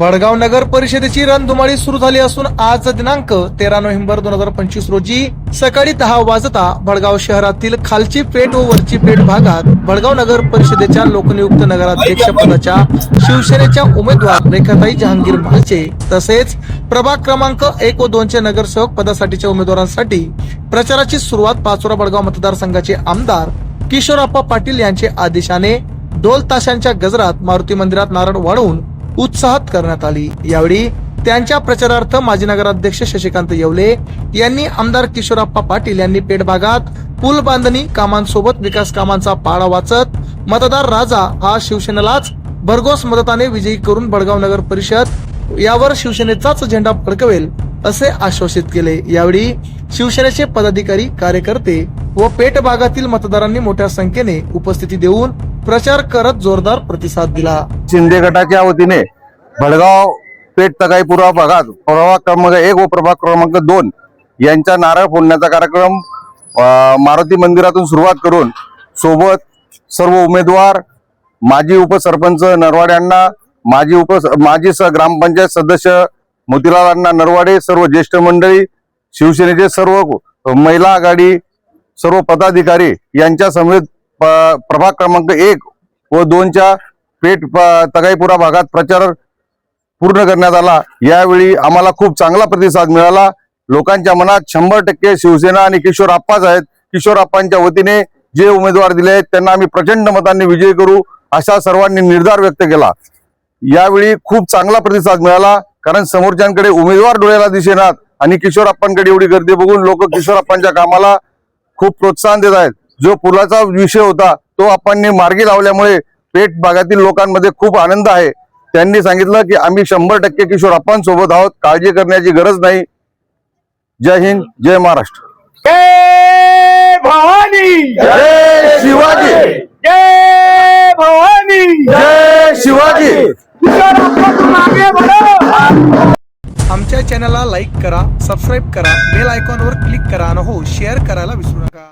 भडगाव नगर परिषदेची रणधुमाळी सुरू झाली असून आज दिनांक तेरा नोव्हेंबर दोन हजार पंचवीस रोजी सकाळी दहा वाजता भडगाव शहरातील खालची पेठ व वरची पेठ भागात भडगाव नगर परिषदेच्या लोकनियुक्त नगराध्यक्ष पदाच्या शिवसेनेच्या उमेदवार रेखाताई जहांगीर महाचे तसेच प्रभाग क्रमांक एक व दोनचे नगरसेवक पदासाठीच्या उमेदवारांसाठी प्रचाराची सुरुवात पाचोरा भडगाव मतदारसंघाचे आमदार किशोरप्पा पाटील यांचे आदेशाने ढोल ताशांच्या गजरात मारुती मंदिरात नारळ वाढवून उत्साहात करण्यात आली. यावेळी त्यांच्या प्रचारार्थ माजी नगराध्यक्ष शशिकांत येवले यांनी आमदार किशोरप्पा पाटील यांनी पेठ भागात पूल बांधणी कामांसोबत विकास कामांचा पाडा वाचत मतदार राजा हा शिवसेनेलाच भरघोस मदताने विजयी करून बडगाव नगर परिषद यावर शिवसेनेचाच झेंडा फडकवेल असे आश्वासित केले. यावेळी शिवसेनेचे पदाधिकारी कार्यकर्ते व पेठ भागातील मतदारांनी मोठ्या संख्येने उपस्थिती देऊन प्रचार करत जोरदार प्रतिसाद दिला. शिंदे गटाच्या वतीने भडगाव पेठ तगाईपुरा भागात प्रभाग क्रमांक एक व प्रभाग क्रमांक दोन यांचा नारळ फोडण्याचा कार्यक्रम मारुती मंदिरातून सुरुवात करून सोबत सर्व उमेदवार माजी उपसरपंच नरवाडे माजी उप माजी स- ग्रामपंचायत सदस्य मोतीलाल अण्णा नरवाडे सर्व ज्येष्ठ मंडळी शिवसेनेचे सर्व महिला आघाडी सर्व पदाधिकारी यांच्या समेत प्रभाग क्रमांक एक व दोनच्या पेठ प- तगाईपुरा भागात प्रचार पूर्ण करण्यात आला. यावेळी आम्हाला खूप चांगला प्रतिसाद मिळाला. लोकांच्या मनात शंभर टक्के शिवसेना आणि किशोर आप्पाच आहेत. किशोर आप्पांच्या वतीने जे उमेदवार दिले आहेत त्यांना आम्ही प्रचंड मतांनी विजय करू अशा सर्वांनी निर्धार व्यक्त केला. यावेळी खूप चांगला प्रतिसाद मिळाला कारण समोरच्यांकडे उमेदवार डोळ्याला दिसेनात आणि किशोर आप्पांकडे एवढी गर्दी बघून लोक किशोरप्पांच्या कामाला खूप प्रोत्साहन देत आहेत. जो पुलाचा विषय होता तो आपण मार्गी लावल्यामुळे पेठ भागातील लोकांमध्ये खूप आनंद आहे. त्यांनी सांगितलं की आम्ही शंभर टक्के किशोरप्पांसोबत आहोत काळजी करण्याची गरज नाही. जय हिंद जय महाराष्ट्र. जय भवानी! जय शिवाजी! जय भवानी! जय शिवाजी! किशोर आमच्या चॅनलला लाईक करा सबस्क्राईब करा बेल आयकॉनवर क्लिक करा आणि हो शेअर करायला विसरू नका.